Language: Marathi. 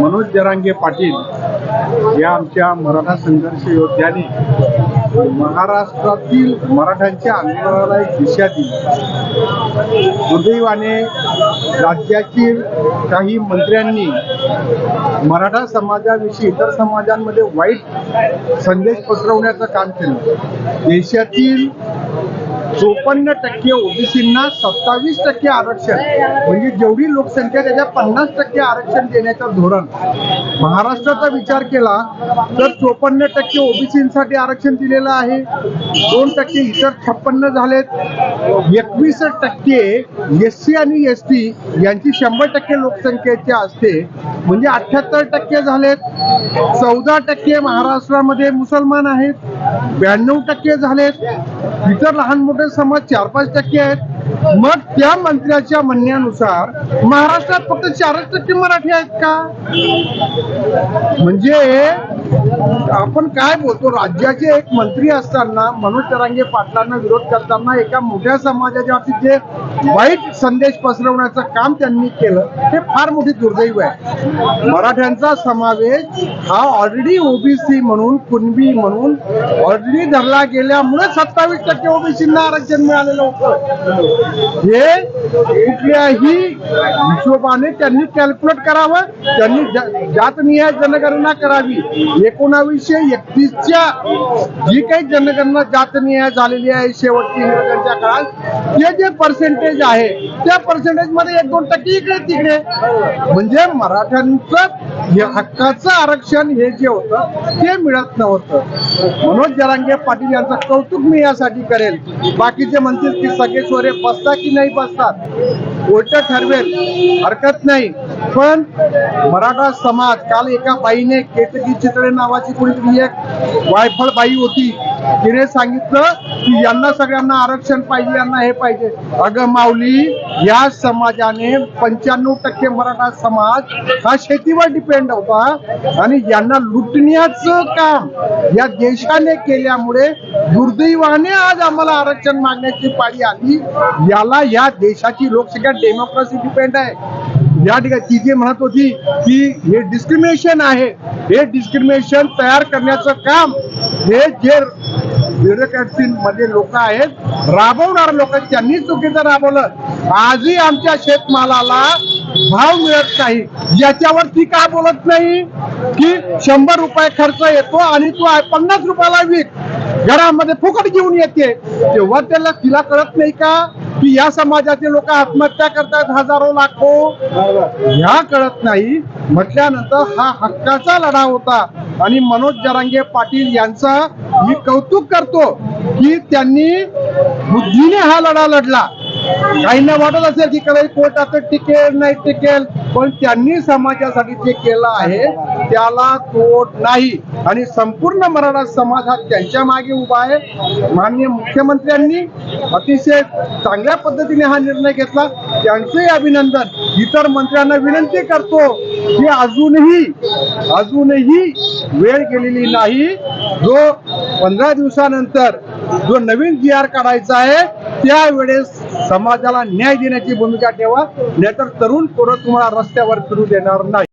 मनोज जरांगे पाटील या आमच्या मराठा संघर्ष योद्ध्याने महाराष्ट्रातील मराठ्यांच्या आंदोलनाला एक दिशा दिली. दुर्दैवाने राज्यातील काही मंत्र्यांनी मराठा समाजाविषयी इतर समाजांमध्ये वाईट संदेश पसरवण्याचं काम केलं. देशातील चोपन्न टक्के ओबीसींना सत्तावीस टक्के आरक्षण. म्हणजे जेवढी लोकसंख्या त्याच्या पन्नास टक्के आरक्षण देण्याचं धोरण. महाराष्ट्राचा विचार केला तर चोपन्न टक्के ओबीसीसाठी आरक्षण दिलेलं आहे. दोन टक्के इतर छप्पन्न झालेत. एकवीस टक्के एस सी आणि एस टी यांची शंभर टक्के लोकसंख्येची असते म्हणजे अठ्याहत्तर टक्के झालेत. चौदा टक्के महाराष्ट्रामध्ये मुसलमान आहेत. ब्याण्णव टक्के झालेत. इतर लहान मोठे समाज चार पाच टक्के आहेत. मग त्या मंत्र्याच्या म्हणण्यानुसार महाराष्ट्रात फक्त चारच टक्के मराठी आहेत का? म्हणजे आपण काय बोलतो? राज्याचे एक मंत्री असताना मनोज तरांगे पाटलांना विरोध करताना एका मोठ्या समाजाच्या बाबतीत जे वाईट संदेश पसरवण्याचं काम त्यांनी केलं हे फार मोठी दुर्दैव आहे. मराठ्यांचा समावेश हा ऑलरेडी ओबीसी म्हणून कुणबी म्हणून ऑलरेडी धरला गेल्यामुळे सत्तावीस टक्के ओबीसींना आरक्षण मिळालेलं होतं. हे कुठल्याही हिशोबाने त्यांनी कॅल्क्युलेट करावं. त्यांनी जातनिहाय जनगणना करावी. एकोणावीसशे एकतीसच्या जी काही जनगणना जातनिहाय झालेली आहे शेवटची इंग्रजांच्या काळात ते जे पर्सेंटेज आहे त्या पर्सेंटेजमध्ये एक दोन टक्के इकडे तिकडे. म्हणजे मराठ्यांचं हक्काचं आरक्षण हे जे होतं ते मिळत नव्हतं. मनोज जरांगे पाटील यांचं कौतुक मी यासाठी करेल. बाकीचे म्हणतील की सगळे सोरे बसतात की नाही बसतात? उलट ठरवेल. हरकत नाही. पण मराठा समाज काल एका बाईने केतकी चितळे नावाची कोणीतरी एक वायफळ बाई होती. तिने सांगितलं की यांना सगळ्यांना आरक्षण पाहिजे यांना हे पाहिजे. अगं माऊली या समाजाने पंच्याण्णव टक्के मराठा समाज हा शेतीवर डिपेंड होता आणि यांना लुटण्याचं काम या देशाने केल्यामुळे दुर्दैवाने आज आम्हाला आरक्षण मागण्याची पाळी आली. याला या देशाची लोकसंख्या डेमोक्रेसी डिपेंड आहे. या ठिकाणी ती जे म्हणत होती की हे डिस्क्रिमिनेशन आहे हे डिस्क्रिमिनेशन तयार करण्याचं काम हे जे मध्ये लोक आहेत. राबवणार लोक त्यांनी चुकीचं राबवलं. आजही आमच्या शेतमालाला भाव मिळत नाही. याच्यावर ती का बोलत नाही? की शंभर रुपये खर्च येतो आणि तू पन्नास रुपयाला विक. घरामध्ये फुकट घेऊन येते. तेव्हा त्याला तिला कळत नाही का? की या समाजाचे लोक आत्महत्या करतात हजारो लाखो? ह्या कळत नाही. म्हटल्यानंतर हा हक्काचा लढा होता. आणि मनोज जरांगे पाटील यांचा मी कौतुक करतो की त्यांनी बुद्धीने हा लढा लढला. काहींना वाटत असेल की काही कोर्टात टिकेल नाही टिकेल पण त्यांनी समाजासाठी जे केलं आहे त्याला तोड नाही. आणि संपूर्ण मराठा समाज हा त्यांच्या मागे उभा आहे. माननीय मुख्यमंत्र्यांनी अतिशय चांगल्या पद्धतीने हा निर्णय घेतला. त्यांचंही अभिनंदन. इतर मंत्र्यांना विनंती करतो की अजूनही अजूनही वेळ गेलेली नाही. जो पंधरा दिवसानंतर जो नवीन जी आर काढायचा आहे त्यावेळेस समाजाला न्याय देण्याची भूमिका ठेवा. नाहीतर तरुण पोरं तुम्हाला रस्त्यावर फिरू देणार नाही.